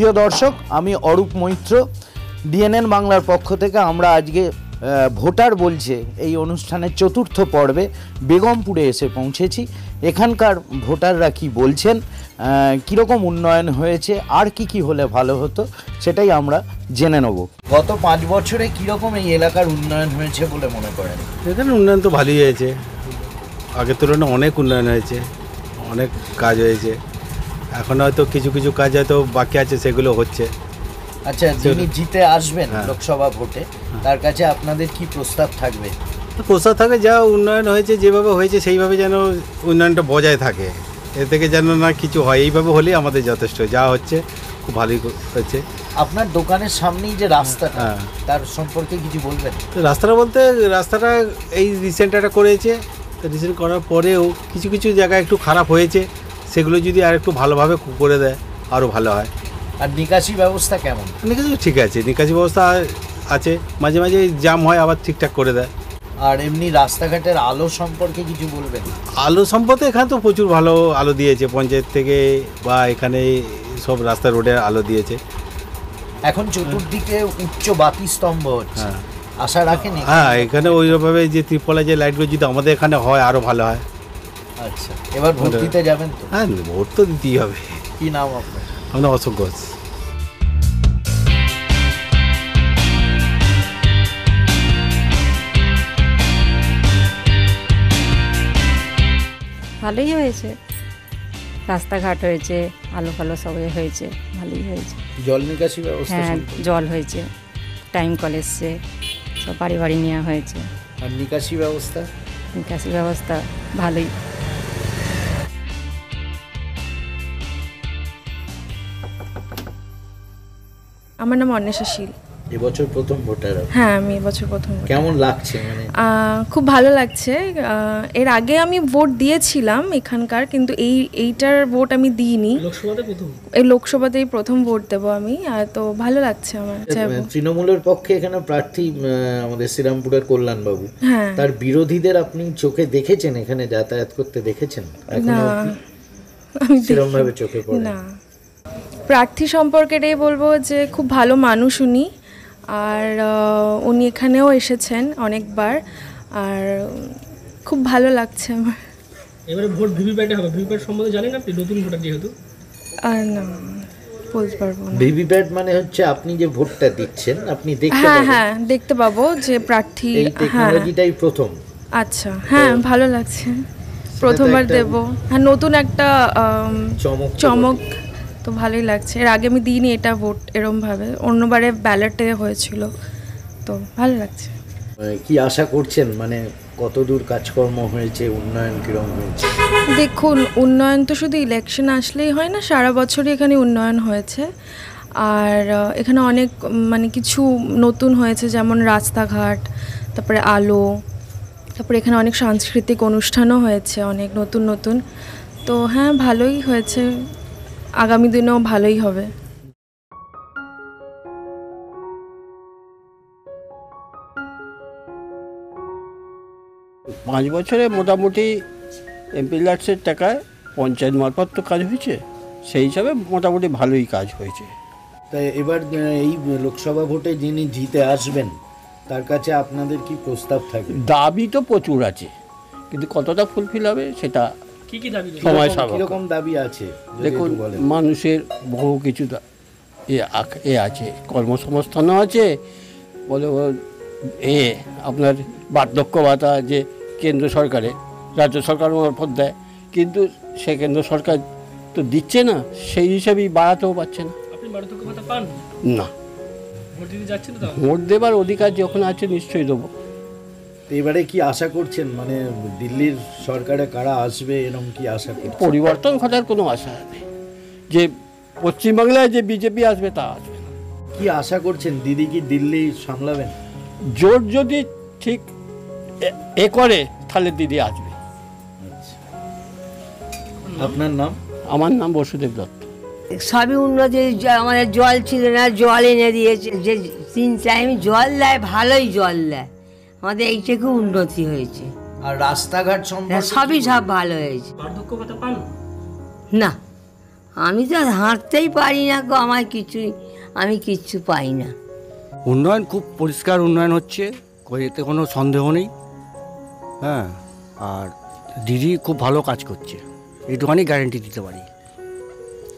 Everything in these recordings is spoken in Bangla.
প্রিয় দর্শক আমি অরূপ মৈত্র। ডিএনএন বাংলার পক্ষ থেকে আমরা আজকে ভোটার বলছে এই অনুষ্ঠানের চতুর্থ পর্বে বেগমপুরে এসে পৌঁছেছি। এখানকার ভোটাররা কি বলছেন কীরকম উন্নয়ন হয়েছে আর কি কি হলে ভালো হতো সেটাই আমরা জেনে নেব। গত পাঁচ বছরে কীরকম এই এলাকার উন্নয়ন হয়েছে বলে মনে করেন? এখানে উন্নয়ন তো ভালোই হয়েছে। আগের তুলনায় অনেক উন্নয়ন হয়েছে অনেক কাজ হয়েছে। এখন হয়তো কিছু কিছু কাজ হয়তো বাকি আছে সেগুলো হচ্ছে। আচ্ছা যিনি জিতে আসবেন হ্যাঁ। লোকসভা ভোটে তার কাছে আপনাদের কি প্রস্তাব থাকবে? তো প্রস্তাব থাকে যা উন্নয়ন হয়েছে যেভাবে হয়েছে সেইভাবে যেন উন্নয়নটা বজায় থাকে। এ থেকে যেন না কিছু হয় এইভাবে হলেই আমাদের যথেষ্ট। যা হচ্ছে খুব ভালোই হচ্ছে। আপনার দোকানের সামনেই যে রাস্তাটা হ্যাঁ। তার সম্পর্কে কিছু বলবেন? রাস্তাটা বলতে রাস্তাটা এই রিসেন্ট একটা করেছে। রিসেন্ট করার পরেও কিছু কিছু জায়গায় একটু খারাপ হয়েছে। সেগুলো যদি আর একটু ভালোভাবে করে দেয় আরও ভালো হয়। আর নিকাশি ব্যবস্থা কেমন? নিকাশি ঠিক আছে নিকাশি ব্যবস্থা আছে। মাঝে মাঝে জাম হয় আবার ঠিকঠাক করে দেয়। আর এমনি রাস্তাঘাটের আলো সম্পর্কে কিছু বলবেন? আলো সম্পর্কে এখানে তো প্রচুর ভালো আলো দিয়েছে পঞ্চায়েত থেকে বা এখানে সব রাস্তা রোডে আলো দিয়েছে। এখন চতুর্দিকে উচ্চ বাতি স্তম্ভ হচ্ছে। হ্যাঁ। আশা রাখেন? হ্যাঁ এখানে ওইভাবে যে ত্রিপলা যে লাইটগুলো যদি আমাদের এখানে হয় আরও ভালো হয়। আচ্ছা এবার ভোট দিতে যাবেন তো? হ্যাঁ ভোট তো দিতেই হবে। কি নাম আপনার? আমরা অশোক ঘোষ। ভালোই হয়েছে। রাস্তাঘাট হয়েছে আলো ফালো সবই হয়েছে ভালোই হয়েছে। জল নিকাশি ব্যবস্থা হ্যাঁ জল হয়েছে টাইম কল এসছে সব বাড়ি বাড়ি নেওয়া হয়েছে। আর নিকাশি ব্যবস্থা? নিকাশি ব্যবস্থা ভালোই। আমার নাম অন্বেষা শীল। এবছর প্রথম ভোটার হ্যাঁ আমি এবছর প্রথম কেমন লাগছে মানে? আহ, খুব ভালো লাগছে। এর আগে আমি ভোট দিয়েছিলাম এখানকার কিন্তু এই এইটার ভোট আমি দিইনি। এই লোকসভাতেই প্রথম ভোট দেবো আমি আর তো ভালো লাগছে আমার। আচ্ছা, তৃণমূলের পক্ষে এখানে প্রার্থী আমাদের শ্রীরামপুরের কল্যাণ বাবু হ্যাঁ। তার বিরোধীদের আপনি চোখে দেখেছেন? এখানে যাতায়াত করতে দেখেছেন? এখনও? আমি ভাবে চোখে পড়ে না। প্রার্থী সম্পর্কে এটাই বলব যে খুব ভালো মানুষ উনি। আর উনি এখানেও এসেছেন অনেকবার। আর খুব ভালো লাগছে আমার। এবারে ভোট ভিভিপ্যাটে হবে। ভিভিপ্যাট সম্বন্ধে জানেন আপনি? নতুন ভোটার যেহেতু। আর না বলতে পারব না। ভিভিপ্যাট মানে হচ্ছে আপনি যে ভোটটা দিচ্ছেন আপনি দেখতে হ্যাঁ হ্যাঁ দেখতে পাবো যে প্রার্থী এই হ্যাঁ। টেকনোলজিটাই প্রথম। আচ্ছা হ্যাঁ ভালো লাগছে। প্রথমবার দেব। হ্যাঁ নতুন একটা চমক চমক তো ভালোই লাগছে। এর আগে আমি দিইনি এটা ভোট এরম ভাবে অন্যবারে ব্যালটে হয়েছিল। তো ভালো লাগছে। মানে কি আশা করছেন? মানে কতদূর কাজকর্ম হয়েছে? উন্নয়ন কিরম হয়েছে? দেখুন উন্নয়ন তো শুধু ইলেকশন আসলেই হয় না সারা বছরই এখানে উন্নয়ন হয়েছে। আর এখানে অনেক মানে কিছু নতুন হয়েছে যেমন রাস্তাঘাট তারপরে আলো তারপরে এখানে অনেক সাংস্কৃতিক অনুষ্ঠানও হয়েছে অনেক নতুন নতুন। তো হ্যাঁ ভালোই হয়েছে। আগামী দিনেও ভালোই হবে। পাঁচ বছরে মোটামুটি এমপিলার্সের টাকায় পঞ্চায়েত মারফত তো কাজ হয়েছে সেই হিসাবে মোটামুটি ভালোই কাজ হয়েছে। তাই এবার এই লোকসভা ভোটে যিনি জিতে আসবেন তার কাছে আপনাদের কি প্রস্তাব থাকবে? দাবি তো প্রচুর আছে কিন্তু কতটা ফুলফিল হবে সেটা কি কি দাবি সময় কিরকম- সাপেক্ষ। কীরকম দাবি আছে দেখুন মানুষের বহু কিছু এ এ আছে কর্মসংস্থানও আছে বলে এ আপনার বার্ধক্য ভাতা যে কেন্দ্র সরকারে রাজ্য সরকার মারফত দেয় কিন্তু সে কেন্দ্র সরকার তো দিচ্ছে না সেই হিসাবেই বাড়াতেও পারছে না। আপনি বার্ধক্য ভাতা পান? না। ভোট দিতে যাচ্ছেন তো ভোট দেবার অধিকার যখন আছে নিশ্চয়ই দেবো। তো এবারে কি আশা করছেন? মানে দিল্লির সরকারে কারা আসবে এরকম কি আশা করছেন? পরিবর্তন ঘটার কোনো আশা নেই। যে পশ্চিমবাংলায় যে বিজেপি আসবে তা আসবে কি আশা করছেন? দিদি কি দিল্লি সামলাবেন? জোট যদি ঠিক এ- করে তাহলে দিদি আসবে। আপনার নাম? আমার নাম বসুদেব দত্ত। সবই উন্নতি আমাদের জল ছিল না জল এনে দিয়েছে। যে তিন টাইম জল দেয় ভালোই জল দেয়। আমাদের এইটুকু উন্নতি হয়েছে। আর রাস্তাঘাট সম্পর্কে সবই সব ভালো হয়েছে। বার্ধক্য ভাতা পান? না আমি তো হাঁটতেই পারি না গো আমার কিছুই আমি কিচ্ছু পাই না। উন্নয়ন খুব পরিষ্কার উন্নয়ন হচ্ছে এতে কোনো সন্দেহ নেই। হ্যাঁ আর দিদি খুব ভালো কাজ করছে এইটুখানি গ্যারেন্টি দিতে পারি।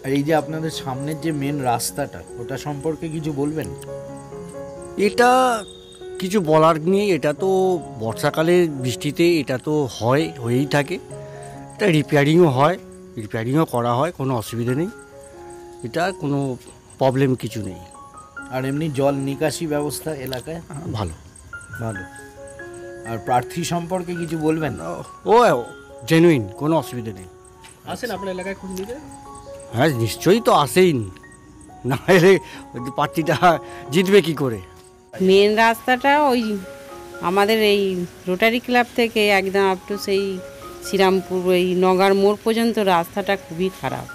আর এই যে আপনাদের সামনের যে মেন রাস্তাটা ওটা সম্পর্কে কিছু বলবেন? এটা কিছু বলার নেই এটা তো বর্ষাকালের বৃষ্টিতে এটা তো হয় হয়েই থাকে। এটা রিপেয়ারিংও হয় রিপেয়ারিংও করা হয় কোনো অসুবিধা নেই। এটা কোনো প্রবলেম কিছু নেই। আর এমনি জল নিকাশি ব্যবস্থা এলাকায়? ভালো। ভালো। আর প্রার্থী সম্পর্কে কিছু বলবেন? ও জেনুইন কোনো অসুবিধা নেই। আসেন আপনার এলাকায় খোঁজ নিতে। হ্যাঁ নিশ্চয়ই তো আসেই না এলে পার্টিটা জিতবে কি করে? মেন রাস্তাটা ওই আমাদের এই রোটারি ক্লাব থেকে একদম আপ টু সেই শ্রীরামপুর ওই নগার মোড় পর্যন্ত রাস্তাটা খুবই খারাপ।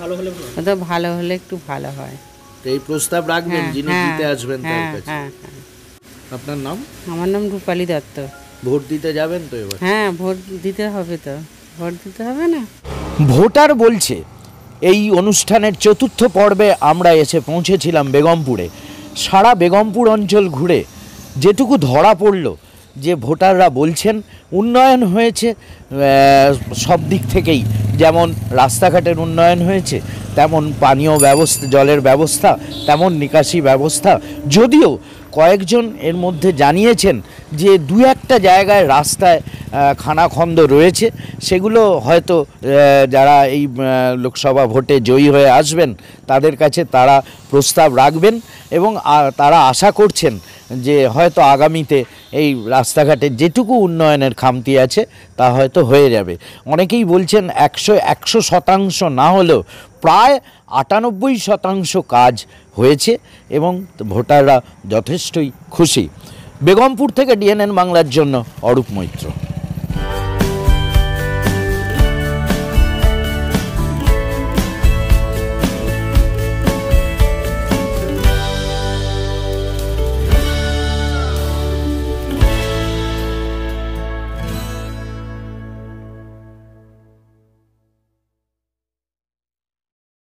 ভালো হলে ভালো। ভালো হলে একটু ভালো হয়। এই প্রস্তাব রাখবেন হ্যাঁ, যিনি হ্যাঁ, জিতে আসবেন তার হ্যাঁ কাছে। হ্যাঁ হ্যাঁ। আপনার নাম? আমার নাম রূপালী দত্ত। ভোট দিতে যাবেন তো এবার? হ্যাঁ ভোট দিতে হবে তো। ভোট দিতে হবে না? ভোটার বলছে এই অনুষ্ঠানের চতুর্থ পর্বে আমরা এসে পৌঁছেছিলাম বেগমপুরে। সারা বেগমপুর অঞ্চল ঘুরে যেটুকু ধরা পড়ল যে ভোটাররা বলছেন উন্নয়ন হয়েছে সব দিক থেকেই। যেমন রাস্তাঘাটের উন্নয়ন হয়েছে, তেমন পানীয় ব্যবস্থা, জলের ব্যবস্থা, তেমন নিকাশি ব্যবস্থা। যদিও কয়েকজন এর মধ্যে জানিয়েছেন যে দু একটা জায়গায় রাস্তায় খানাখন্দ রয়েছে। সেগুলো হয়তো যারা এই লোকসভা ভোটে জয়ী হয়ে আসবেন, তাদের কাছে তারা প্রস্তাব রাখবেন এবং তারা আশা করছেন যে হয়তো আগামীতে এই রাস্তাঘাটে যেটুকু উন্নয়নের খামতি আছে, তা হয়তো হয়ে যাবে। অনেকেই বলছেন একশো একশো শতাংশ না হলেও প্রায় আটানব্বই শতাংশ কাজ হয়েছে এবং ভোটাররা যথেষ্টই খুশি। বেগমপুর থেকে ডিএনএন বাংলার জন্য অরূপ মৈত্র।